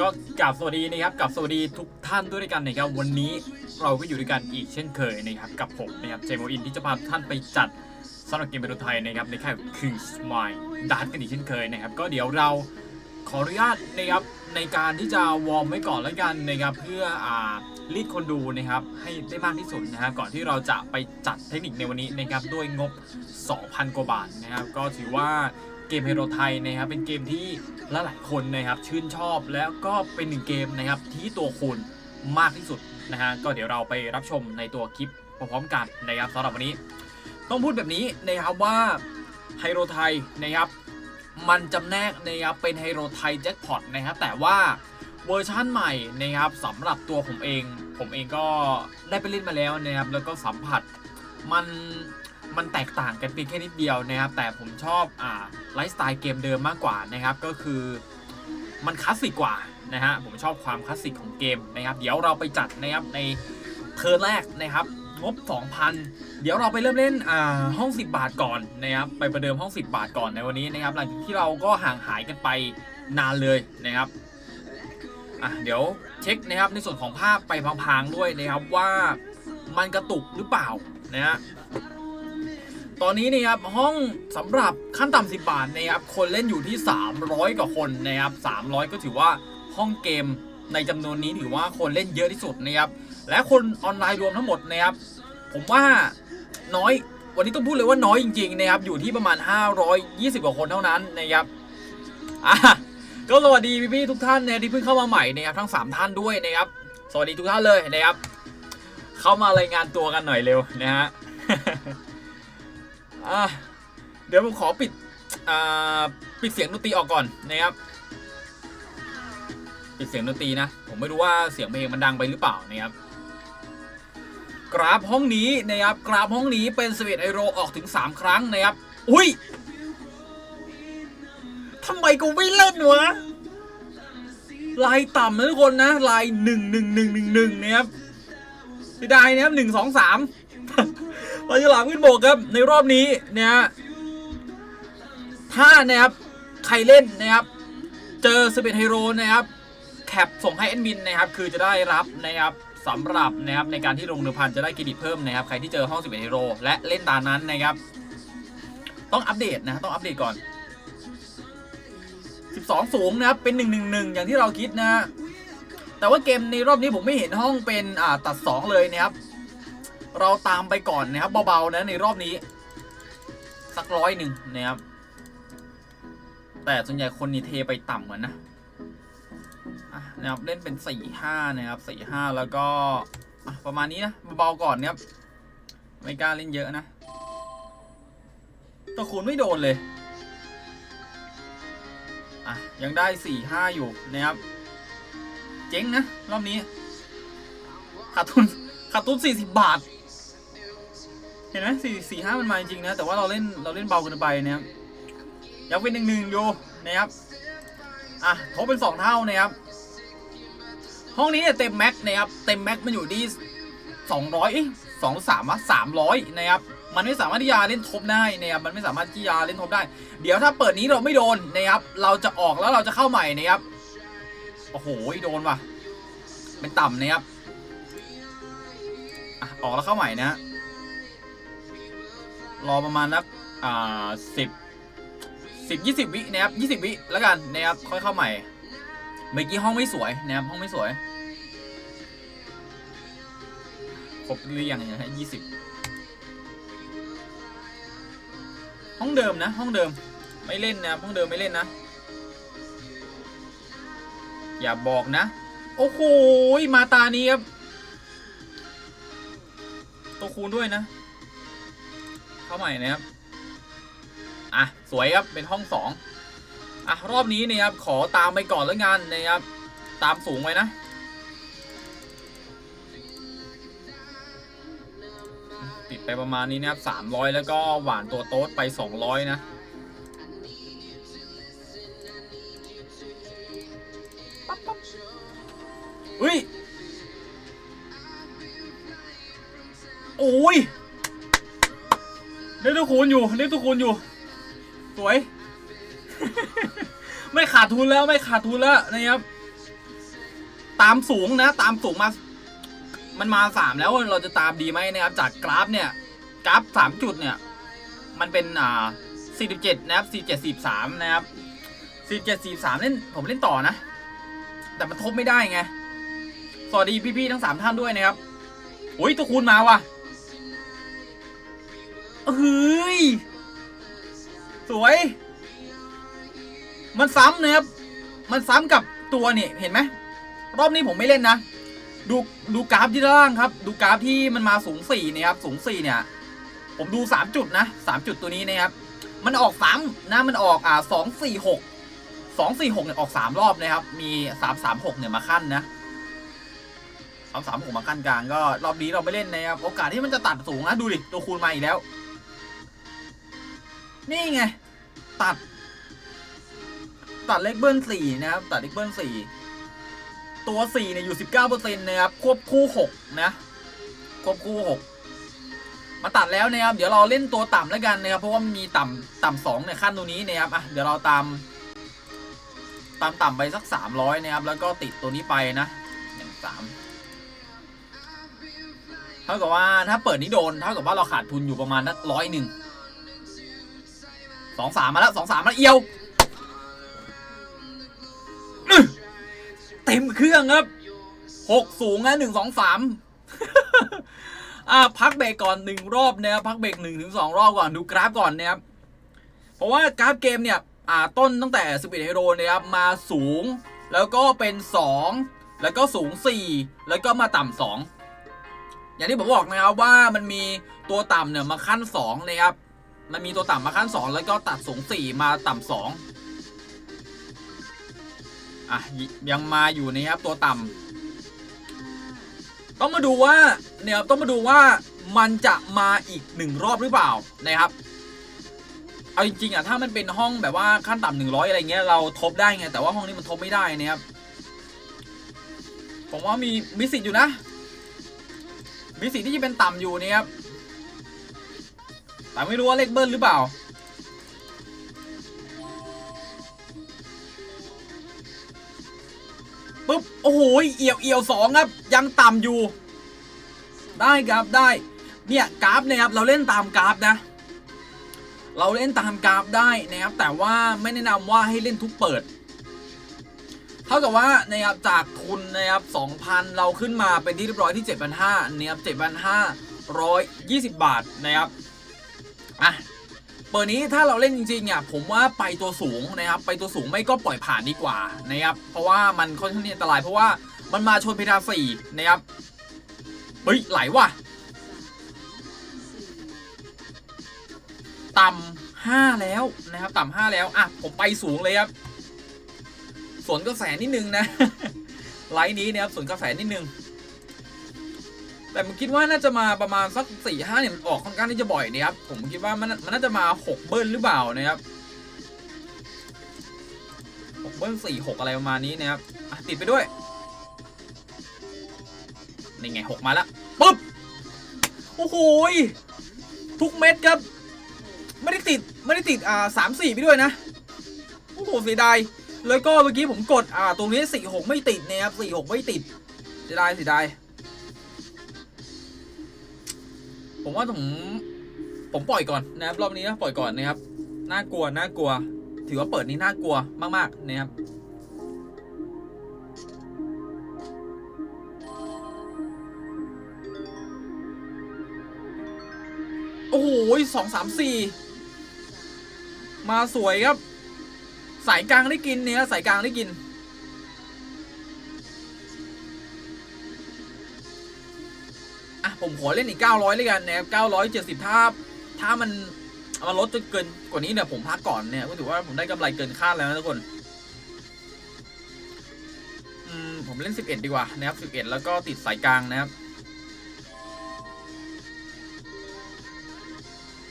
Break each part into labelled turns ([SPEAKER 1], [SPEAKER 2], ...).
[SPEAKER 1] ก็กราบสวัสดีนะครับกับสวัสดีทุกท่านด้วยกันนะครับวันนี้เราก็อยู่ด้วยกันอีกเช่นเคยนะครับกับผมนะครับเจมอินที่จะพาท่านไปจัดสำหรับเกมเป็นไทยนะครับในค่ายคือ Smile ดันกันอีกเช่นเคยนะครับ ก็เดี๋ยวเราขออนุญาตนะครับในการที่จะวอร์มไว้ก่อนแล้วกันนะครับเพื่ออ่ารีดคนดูนะครับให้ได้มากที่สุดนะครับก่อนที่เราจะไปจัดเทคนิคในวันนี้นะครับด้วยงบ 2,000 กว่าบาทนะครับก็ถือว่า มเฮโรไทยนะครับ เป็นเกมที่หลายคนนะครับชื่นชอบแล้วก็เป็นหนึ่งเกมนะครับที่ตัวคูณมากที่สุดนะฮะก็เดี๋ยวเราไปรับชมในตัวคลิปพร้อมๆกันนะครับสำหรับวันนี้ ต้องพูดแบบนี้นะครับว่าไฮโรไทยนะครับมันจำแนกนะครับเป็นไฮโรไทยแจ็คพอตนะครับแต่ว่าเวอร์ชั่นใหม่นะครับสำหรับตัวผมเอง ผมเองก็ได้ไปเล่นมาแล้วนะครับแล้วก็สัมผัสมัน มันแตกต่างกันเพียงแค่นิดเดียวนะครับ แต่ผมชอบอ่าไลฟ์สไตล์เกมเดิมมากกว่านะครับ ก็คือมันคลาสสิกกว่านะฮะผมชอบความคลาสสิกของเกมนะครับ เดี๋ยวเราไปจัดนะครับในเทิร์แรกนะครับงบ 2,000 เดี๋ยวเราไปเริ่มเล่นอ่าห้อง 10 บาทก่อนนะครับไปประเดิมห้อง 10 บาทก่อนในวันนี้นะครับ หลังจากที่เราก็ห่างหายกันไปนานเลยนะครับอะเดี๋ยวเช็คนะครับในส่วนของภาพไปพลางๆด้วยนะครับว่ามันกระตุกหรือเปล่านะฮะ ตอนนี้นะครับห้องสำหรับขั้นต่ำ10บบาทนะครับคนเล่นอยู่ที่ 300 กว่าคนนะครับ300 ก็ถือว่าห้องเกมในจำนวนนี้ถือว่าคนเล่นเยอะที่สุดนะครับและคนออนไลน์รวมทั้งหมดนะครับผมว่าน้อยวันนี้ต้องพูดเลยว่าน้อยจริงๆนะครับอยู่ที่ประมาณ 520 กว่าคนเท่านั้นนะครับอะก็สวัสดีพี่ๆทุกท่านนะที่เพิ่งเข้ามาใหม่นะครับทั้ง 3 ท่านด้วยนะครับสวัสดีทุกท่านเลยนะครับ เข้ามารายงานตัวกันหน่อยเร็วนะฮะ อะเดี๋ยวผมขอปิดอ่าปิดเสียงดนตรีออกก่อนนะครับปิดเสียงดนตรีนะ ผมไม่รู้ว่าเสียงเพลงมันดังไปหรือเปล่านะครับกราฟห้องนี้นะครับกราฟห้องนี้เป็นสวีทไอโรออกถึง 3 ครั้งนะครับอุ้ยทำไมกูไม่เล่นวะลายต่ำนะทุกคนนะลายหนึ่งหนึ่งหนึ่งหนึ่งหนึ่งนะครับเสียดายนะครับหนึ่งสองสาม ปาฉลามขึ้นโบกครับในรอบนี้เนี่ยถ้านะครับใครเล่นนะครับเจอสเปนไฮโรนะครับแคปส่งให้แอดมินนะครับคือจะได้รับนะครับสำหรับนะครับในการที่ลงเดิมพันจะได้เครดิตเพิ่มนะครับใครที่เจอห้อง11ฮีโร่และเล่นตานั้นนะครับ ต้องอัปเดตนะต้องอัปเดตก่อน 12 สูงนะครับเป็น 111 อย่างที่เราคิดนะแต่ว่าเกมในรอบนี้ผมไม่เห็นห้องเป็นอ่าตัด 2 เลยนะครับ เราตามไปก่อนนะครับเบาๆนะในรอบนี้ สักร้อยหนึ่งนะครับ แต่ส่วนใหญ่คนนี่เทไปต่ำเหมือนนะนะครับเล่นเป็นสี่ห้านะครับสี่ห้าแล้วก็ประมาณนี้นะเบาๆก่อนนะครับไม่กล้าเล่นเยอะนะตะคูณไม่โดนเลยอะยังได้สี่ห้าอยู่นะครับเจ๊งนะรอบนี้ขาดทุนขาดทุนสี่สิบบาท เห็นไหมสี่สี่ห้ามันมาจริงๆนะ แต่ว่าเราเล่นเราเล่นเบาเกินไปนะครับยังเป็นหนึ่งหนึ่งยูนะครับอะทบเป็นสองเท่านะครับ ห้องนี้เนี่ยเต็มแม็กนะครับเต็มแม็กมันอยู่ที่สองร้อยสองสามะสามร้อยนะครับมันไม่สามารถที่จะเล่นทบได้นะครับมันไม่สามารถที่จะเล่นทบได้ เดี๋ยวถ้าเปิดนี้เราไม่โดนนะครับ เราจะออกแล้วเราจะเข้าใหม่นะครับโอ้โหโดนว่ะเป็นต่ำนะครับอออกแล้วเข้าใหม่นะฮะ รอประมาณนักอ่าสิบสิบยี่สิบวินะครับยี่สิบวิแล้วกันนะครับค่อยเข้าใหม่ เมื่อกี้ห้องไม่สวยนะครับห้องไม่สวยครบหรือยังนี่ยฮะยี่สิบห้องเดิมนะ ห้องเดิมไม่เล่นนะครับห้องเดิมไม่เล่นนะ อย่าบอกนะ โอ้โหมาตานี้ครับตัวคูณด้วยนะ เข้าใหม่นะครับ อะ สวยครับเป็นห้องสองอะ รอบนี้นะครับ ขอตามไปก่อนแล้วกันนะครับ ตามสูงไว้นะ ติดไปประมาณนี้นะครับสามร้อยแล้วก็หวานตัวโต๊ดไปสองร้อยนะปั๊บปั๊บอุ้ย โอ้ย ได้ตัวคูณอยู่ได้ตัวคูณอยู่ สวย ไม่ขาดทุนแล้วไม่ขาดทุนแล้วนะครับ ตามสูงนะ ตามสูงมา มันมาสามแล้วเราจะตามดีไหมนะครับ จากกราฟเนี่ย กราฟสามจุดเนี่ย มันเป็นอ่าสี่สิบเจ็ดนะครับสี่เจ็ดสี่สามนะครับสี่เจ็ดสี่สามเล่นผมเล่นต่อนะ แต่มันทบไม่ได้ไง สวัสดีพี่ๆทั้งสามท่านด้วยนะครับโอ้ยตัวคูณมาว่ะ เฮ้ย สวย มันซ้ำนะครับ มันซ้ำกับตัวนี่เห็นไหม รอบนี้ผมไม่เล่นนะ ดูดูกราฟที่ด้านล่างครับ ดูกราฟที่มันมาสูงสี่นะครับ สูงสี่เนี่ย ผมดูสามจุดนะสามจุดตัวนี้นะครับ มันออกซ้ำนะ มันออกอ่าสองสี่หกสองสี่หกเนี่ยออกสามรอบนะครับ มีสามสามหกเนี่ยมาขั้นนะสามสามหกมาขั้นกลางก็รอบนี้เราไม่เล่นนะครับ โอกาสที่มันจะตัดสูงนะ ดูดิ ตัวคูณมาอีกแล้ว นี่ไง ตัด ตัดเลขเบิ้ลสี่นะครับ ตัดเลขเบิ้ลสี่ตัวสี่เนี่ยอยู่สิบเก้าเปอร์เซ็นต์นะครับ ควบคู่หกนะ ควบคู่หกมาตัดแล้วนะครับ เดี๋ยวเราเล่นตัวต่ำแล้วกันนะครับ เพราะว่ามีต่ำต่ำสองเนี่ยขั้นตัวนี้นะครับอะเดี๋ยวเราตาม ตามต่ำไปสักสามร้อยนะครับ แล้วก็ติดตัวนี้ไปนะอย่างสามเท่ากับว่าถ้าเปิดนี้โดนเท่ากับว่าเราขาดทุนอยู่ประมาณนักร้อยหนึ่ง สองสามมาแล้วสองสามมาเอียวอื้อเต็มเครื่องครับหกสูงนะหนึ่งสองสามอ่าพักเบรกก่อนหนึ่งรอบนะครับพักเบรกหนึ่งถึงสองรอบก่อนดูกราฟก่อนนะครับเพราะว่ากราฟเกมเนี่ยอ่าต้นตั้งแต่สปีดเฮโร่นะครับมาสูง แล้วก็เป็นสองแล้วก็สูงสี่แล้วก็มาต่ำสองอย่างที่ผมบอกนะครับว่ามันมีตัวต่ำเนี่ยมาขั้นสองนะครับ มันมีตัวต่ำมาขั้น 2 แล้วก็ตัดสูง 4 มาต่ำสองอะยังมาอยู่นะครับตัวต่ำต้องมาดูว่าเนี่ยต้องมาดูว่ามันจะมาอีกหนึ่งรอบหรือเปล่านะครับ เอาจริงๆอะถ้ามันเป็นห้องแบบว่าขั้นต่ำหนึ่งร้อยอะไรเงี้ยเราทบได้ไงแต่ว่าห้องนี้มันทบไม่ได้นะครับผมว่ามีมีสิทธิ์อยู่นะ มีสิทธิ์ที่จะเป็นต่ำอยู่นะครับ แต่ไม่รู้ว่าเลขเบิ้ลหรือเปล่า ปุ๊บ โอ้โห เอี่ยวเอี่ยวสองครับ ยังต่ำอยู่ ได้ครับได้ เนี่ยกราฟเนี่ยครับ เราเล่นตามกราฟนะ เราเล่นตามกราฟได้นะครับ แต่ว่าไม่แนะนำว่าให้เล่นทุกเปิดเท่ากับว่านะครับจากทุนนะครับ2,000 เราขึ้นมาเป็นที่เรียบร้อยที่ 7,500นะครับ7,520 บาทนะครับ อะเปิดนี้ถ้าเราเล่นจริงๆอะผมว่าไปตัวสูงนะครับ ไปตัวสูงไม่ก็ปล่อยผ่านดีกว่านะครับเพราะว่ามันค่อนข้างอันตรายเพราะว่ามันมาชนเพดานสี่นะครับเฮ้ยไหลว่ะต่ำห้าแล้วนะครับ ต่ำห้าแล้วอะผมไปสูงเลยครับสวนกระแสนิดนึงนะไลน์นี้นะครับสวนกระแสนิดนึง แต่ผมคิดว่าน่าจะมาประมาณสักสี่ห้าเนี่ยมันออกค่อนข้างที่จะบ่อยนะครับผมคิดว่ามันมันน่าจะมาหกเบิ้ลหรือเปล่านะครับหกเบิ้ลสี่หกอะไรประมาณนี้นะครับติดไปด้วยนี่ไงหกมาแล้วปุ๊บโอ้โหทุกเม็ดครับ ไม่ได้ติดไม่ได้ติดอ่าสามสี่ไปด้วยนะโอ้โหเสียดายแล้วก็เมื่อกี้ผมกดอ่าตรงนี้สี่หกไม่ติดนะครับสี่หกไม่ติดเสียดายเสียดาย ผมว่าผมผมปล่อยก่อนนะครับรอบนี้นะปล่อยก่อนนะครับน่ากลัวน่ากลัว ถือว่าเปิดนี้น่ากลัวมาก ๆ นะครับโอ้โหสองสามสี่มาสวยครับ สายกลางได้กินเนี่ยสายกลางได้กิน ผมขอเล่นอีก 900เลยกันนะครับ970 ถ้า ถ้ามันมันลดจนเกินกว่านี้เนี่ยผมพักก่อนเนี่ยก็ถือว่าผมได้กำไรเกินคาดแล้วนะทุกคนอืมผมเล่น 11 ดีกว่านะครับ11 แล้วก็ติดสายกลางนะครับ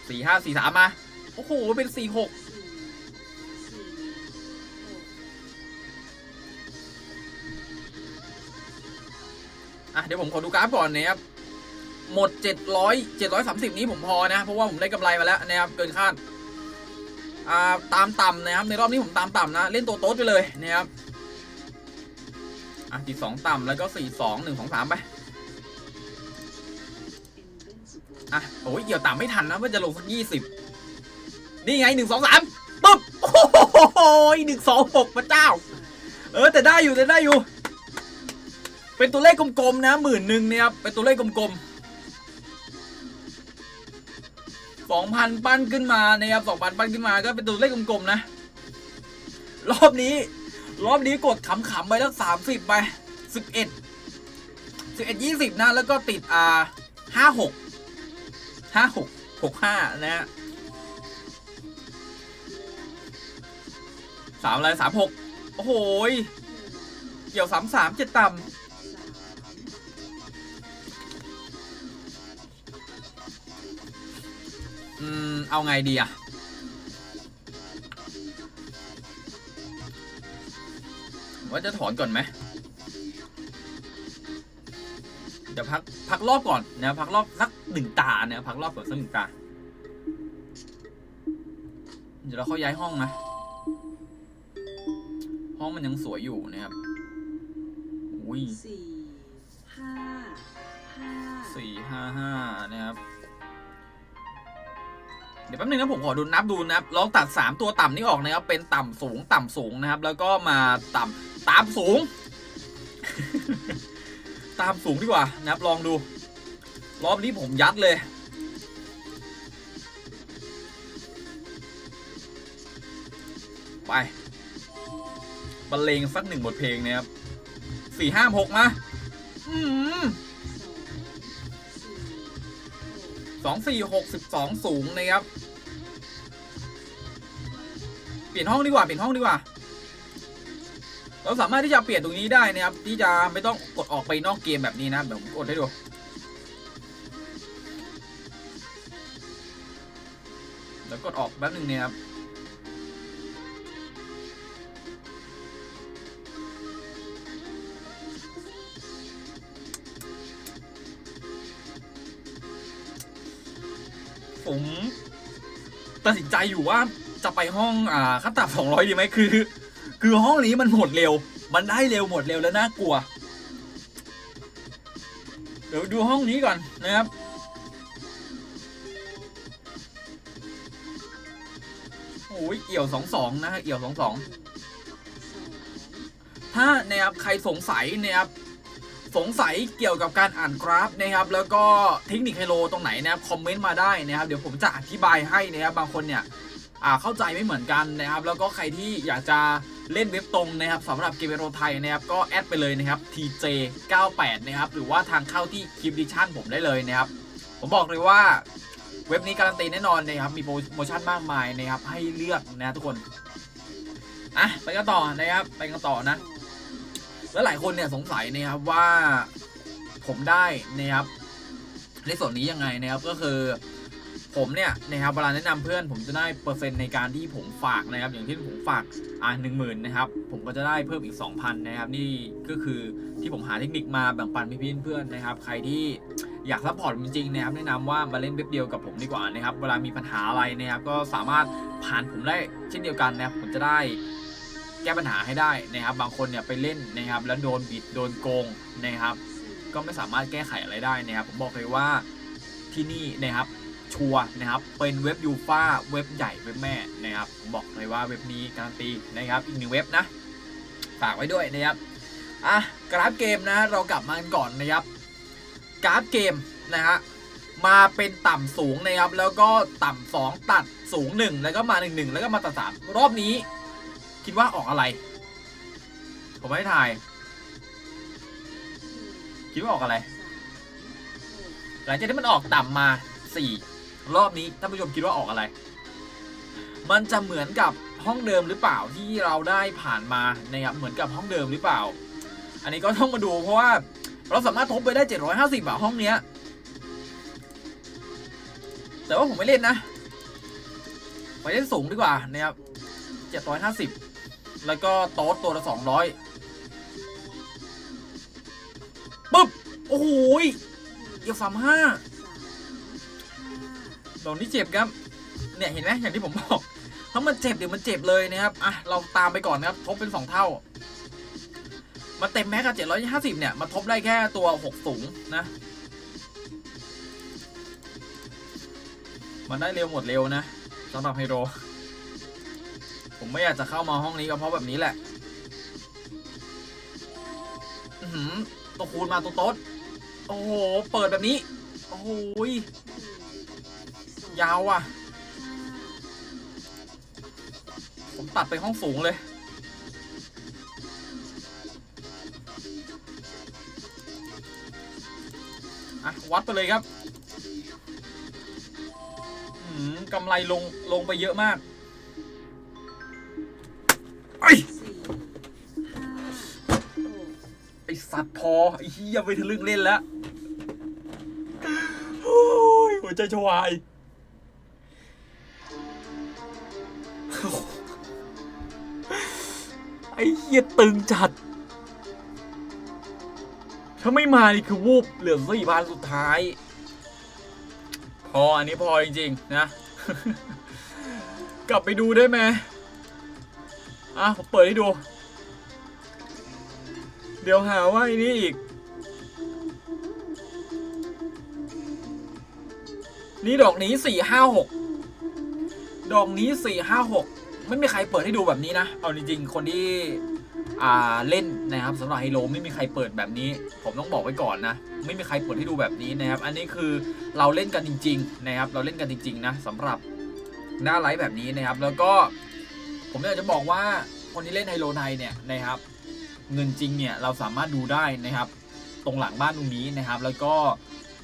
[SPEAKER 1] สี่ห้าสี่สามมา โอ้โห เป็นสี่หกอะ เดี๋ยวผมขอดูกราฟก่อนนะครับ หมด 700 730 นี้ผมพอนะ เพราะว่าผมได้กำไรมาแล้วนะครับเกินคาดอ่าตามต่ำนะครับในรอบนี้ผมตามต่ำนะ เล่นตัวโต๊ดไปเลยนะครับอะติดสองต่ำแล้วก็สี่สองหนึ่งสองสามไปอะโอ้ยเกี่ยวต่ำไม่ทันนะว่าจะลงสักยี่สิบนี่ไงหนึ่งสองสามปุ๊บโอ้โหหนึ่งสองหกพระเจ้า เออแต่ได้อยู่แต่ได้อยู่ เป็นตัวเลขกลมๆนะหมื่นหนึ่งนี่ยครับเป็นตัวเลขกลมๆ สองพันปั้นขึ้นมานะครับสองพันปั้นขึ้นมาก็เป็นตัวเลขกลมๆนะ รอบนี้ รอบนี้กดขำๆไปแล้วสามสิบไปสิบเอ็ดสิบเอ็ดยี่สิบนะ แล้วก็ติดอ่าห้าหกห้าหกหกห้านะฮะสามอะไรสามหกโอ้โหเกี่ยวสามสามเจ็ดต่ำ อืม เอาไงดีอะว่าจะถอนก่อนไหมเดี๋ยวพักพักรอบก่อนนะพักรอบสักหนึ่งตาเนี่ยพักรอบก่อนสักหนึ่งตา เดี๋ยวเราเข้าย้ายห้องนะห้องมันยังสวยอยู่นะครับอุ้ย
[SPEAKER 2] สี่ห้าห้า
[SPEAKER 1] สี่ห้าห้านะครับเดี๋ยวแป๊บนึงนะผมขอดูนับดูนะครับลองตัดสามตัวต่ำนี้ออกนะครับเป็นต่ำสูงต่ำสูงนะครับ แล้วก็มาต่ำตามสูง ตามสูงดีกว่านะครับลองดู รอบนี้ผมยัดเลยไปบรรเลงสักหนึ่งบทเพลงนะครับสี่ห้าหกมา อืม สองสี่หกสิบสองสูงนะครับ เปลี่ยนห้องดีกว่าเปลี่ยนห้องดีกว่า เราสามารถที่จะเปลี่ยนตรงนี้ได้นะครับ ที่จะไม่ต้องกดออกไปนอกเกมแบบนี้นะเดี๋ยวผมกดให้ดูแล้วกดออกแป๊บหนึ่งเนี่ยครับ ตัดสินใจอยู่ว่าจะไปห้องอ่าขั้นต่ำสองร้อยดีไหมคือ คือห้องนี้มันหมดเร็ว มันได้เร็วหมดเร็วแล้วน่ากลัว เดี๋ยวดูห้องนี้ก่อนนะครับโอ้ยเอี่ยวสองสองนะฮะเอี่ยวสองสองถ้านะครับใครสงสัยนะครับ สงสัยเกี่ยวกับการอ่านกราฟนะครับแล้วก็เทคนิคไฮโลตรงไหนนะครับคอมเมนต์มาได้นะครับเดี๋ยวผมจะอธิบายให้นะครับบางคนเนี่ยอ่าเข้าใจไม่เหมือนกันนะครับ แล้วก็ใครที่อยากจะเล่นเว็บตรงนะครับสำหรับเกมเมโรไทยนะครับก็แอดไปเลยนะครับ TJ98 นะครับหรือว่าทางเข้าที่คลิปดิชั่นผมได้เลยนะครับ ผมบอกเลยว่าเว็บนี้การันตีแน่นอนนะครับมีโปรโมชั่นมากมายนะครับให้เลือกนะทุกคนอะไปกันต่อนะครับไปกันต่อนะ แล้วหลายคนเนี่ยสงสัยนะครับว่าผมได้นะครับในส่วนนี้ยังไงนะครับก็คือผมเนี่ยนะครับเวลาแนะนำเพื่อนผมจะได้เปอร์เซ็นต์ในการที่ผมฝากนะครับ อย่างที่ผมฝากอ่าหนึ่งหมื่นนะครับ ผมก็จะได้เพิ่มอีก 2,000นะครับ นี่ก็คือที่ผมหาเทคนิคมาแบ่งปันพี่ๆเพื่อนนะครับ ใครที่อยากซัพพอร์ตจริงๆนะครับแนะนำว่ามาเล่นเว็บเดียวกับผมดีกว่านะครับ เวลามีปัญหาอะไรนะครับ ก็สามารถผ่านผมได้เช่นเดียวกันนะครับผมจะได้ แก้ปัญหาให้ได้นะครับ บางคนเนี่ยไปเล่นนะครับ แล้วโดนบิดโดนโกงนะครับ ก็ไม่สามารถแก้ไขอะไรได้นะครับ ผมบอกเลยว่าที่นี่นะครับชัวนะครับเป็นเว็บยูฟ่าเว็บใหญ่เว็บแม่นะครับผมบอกเลยว่าเว็บนี้การันตีนะครับอีกหนึ่งเว็บนะฝากไว้ด้วยนะครับอะกราฟเกมนะเรากลับมากันก่อนนะครับกราฟเกมนะฮะมาเป็นต่ำสูงนะครับแล้วก็ต่ำสองตัดสูงหนึ่งแล้วก็มาหนึ่งหนึ่งแล้วก็มาตัดสามรอบนี้ คิดว่าออกอะไร ผมให้ทาย คิดว่าออกอะไร หลังจากที่มันออกต่ำมาสี่รอบนี้ท่านผู้ชมคิดว่าออกอะไร มันจะเหมือนกับห้องเดิมหรือเปล่าที่เราได้ผ่านมานะครับเหมือนกับห้องเดิมหรือเปล่า อันนี้ก็ต้องมาดูเพราะว่าเราสามารถทบไปได้ 750บาทห้องเนี้ย แต่ว่าผมไม่เล่นนะ ไปเล่นสูงดีกว่านะครับ750 แล้วก็โต๊ดตัวละ200ปุ๊บ โอ้โหเอียวสามห้าดอนี้เจ็บครับ เนี่ยเห็นไหมอย่างที่ผมบอก ถ้ามันเจ็บเดี๋ยวมันเจ็บเลยนะครับ อะ เราตามไปก่อนนะครับ ทบเป็น2เท่า มันเต็มแม็กกับ750เนี่ยมันทบได้แค่ตัว6สูงนะ มันได้เร็วหมดเร็วนะสำหรับไฮโดร ผมไม่อยากจะเข้ามาห้องนี้ก็เพราะแบบนี้แหละอือหือตัวคูณมาตัวโต๊ดโอ้โห เปิดแบบนี้ โอ้โหยยาวอะ ผมตัดไปห้องสูงเลย อะ วัดไปเลยครับอืมกำไรลง ลงไปเยอะมาก ไอ้ย
[SPEAKER 2] สี่ห้าหก
[SPEAKER 1] ไอสัตว์พอ ไอ้เหี้ยไปถึงเรื่องเล่นแล้วโอ้ยหัวใจจะวายไอ้เหี้ยตึงจัด ถ้าไม่มานี่คือวูบเหลือสี่พันสุดท้าย พออันนี้พอจริง ๆ นะ กลับไปดูได้ไหม อะผมเปิดให้ดู เดี๋ยวหาว่าอ้นี้อีก นี่ดอกนี้สี่ห้าหกดอกนี้สี่ห้าหกไม่มีใครเปิดให้ดูแบบนี้นะ เอาจริงๆ คนที่อ่าเล่นนะครับสำหรับไฮโลไม่มีใครเปิดแบบนี้ ผมต้องบอกไว้ก่อนนะ ไม่มีใครเปิดให้ดูแบบนี้นะครับ อันนี้คือเราเล่นกันจริง ๆ นะครับ เราเล่นกันจริง ๆ นะสำหรับหน้าไลฟ์แบบนี้นะครับ แล้วก็ ผมอยากจะบอกว่าคนที่เล่นไฮโลไทยเนี่ยนะครับ เงินจริงเนี่ยเราสามารถดูได้นะครับ ตรงหลังบ้านตรงนี้นะครับ แล้วก็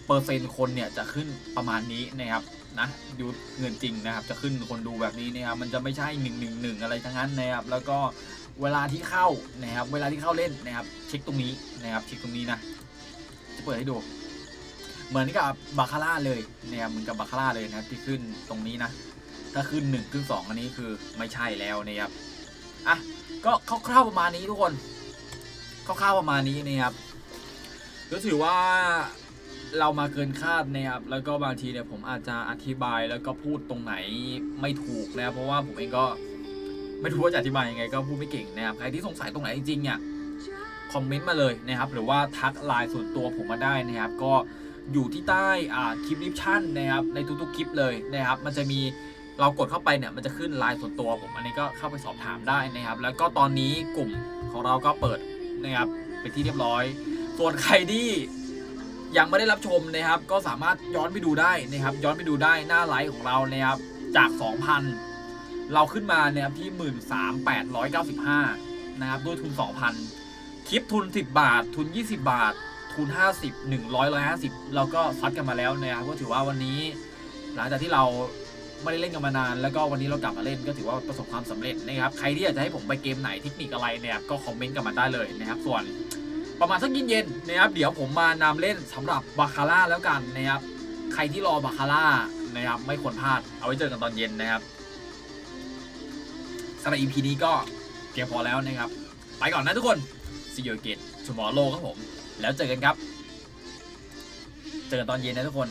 [SPEAKER 1] เปอร์เซ็นต์คนเนี่ยจะขึ้นประมาณนี้นะครับนะดูเงินจริงนะครับ จะขึ้นคนดูแบบนี้นะครับ มันจะไม่ใช่หนึ่งหนึ่งหนึ่งอะไรทั้งนั้นนะครับ แล้วก็เวลาที่เข้านะครับ เวลาที่เข้าเล่นนะครับ เช็คตรงนี้นะครับเช็คตรงนี้นะจะเปิดให้ดู เหมือนกับบาคาร่าเลยนะครับเหมือนกับบาคาร่าเลยนะครับที่ขึ้นตรงนี้นะ ถ้าขึ้นหนึ่งขึ้นสองอันนี้คือไม่ใช่แล้วนะครับอะก็คร่าวๆประมาณนี้ทุกคนคร่าวๆประมาณนี้นะครับก็ถือว่าเรามาเกินคาดนะครับแล้วก็บางทีเนี่ยผมอาจจะอธิบายแล้วก็พูดตรงไหนไม่ถูกนะเพราะว่าผมเองก็ไม่รู้ว่าจะอธิบายยังไง ก็พูดไม่เก่งนะครับใครที่สงสัยตรงไหนจริงๆเนี่ยคอมเมนต์มาเลยนะครับหรือว่าทักไลน์ส่วนตัวผมมาได้นะครับ ก็อยู่ที่ใต้อ่าคลิปดิฟชั่นนะครับในทุกๆคลิปเลยนะครับ มันจะมี เรากดเข้าไปเนี่ยมันจะขึ้นไลน์ส่วนตัวผมอันนี้ก็เข้าไปสอบถามได้นะครับ แล้วก็ตอนนี้กลุ่มของเราก็เปิดนะครับเป็นที่เรียบร้อย ส่วนใครที่ยังไม่ได้รับชมนะครับ ก็สามารถย้อนไปดูได้นะครับ ย้อนไปดูได้หน้าไลฟ์ของเรานะครับจาก 2,000 เราขึ้นมาเนี่ยที่ 13,895 นะครับด้วยทุน 2,000 คลิปทุน 10 บาท ทุน 20 บาท ทุน 50 100 150 เราก็ซัดกันมาแล้วนะครับก็ถือว่าวันนี้ หลังจากที่เรา ไม่ได้เล่นกันมานาน แล้วก็วันนี้เรากลับมาเล่นก็ถือว่าประสบความสำเร็จนะครับ ใครที่อยากจะให้ผมไปเกมไหนเทคนิคอะไรเนี่ยก็คอมเมนต์กันมาได้เลยนะครับ ส่วนประมาณสักเย็นๆนะครับ เดี๋ยวผมมานำเล่นสำหรับบาคาร่าแล้วกันนะครับ ใครที่รอบาคาร่านะครับ ไม่ควรพลาด เอาไว้เจอกันตอนเย็นนะครับสำหรับ EP นี้ก็เพียงพอแล้วนะครับ ไปก่อนนะทุกคน see you again tomorrow ครับผม แล้วเจอกันครับ เจอกันตอนเย็นนะทุกคน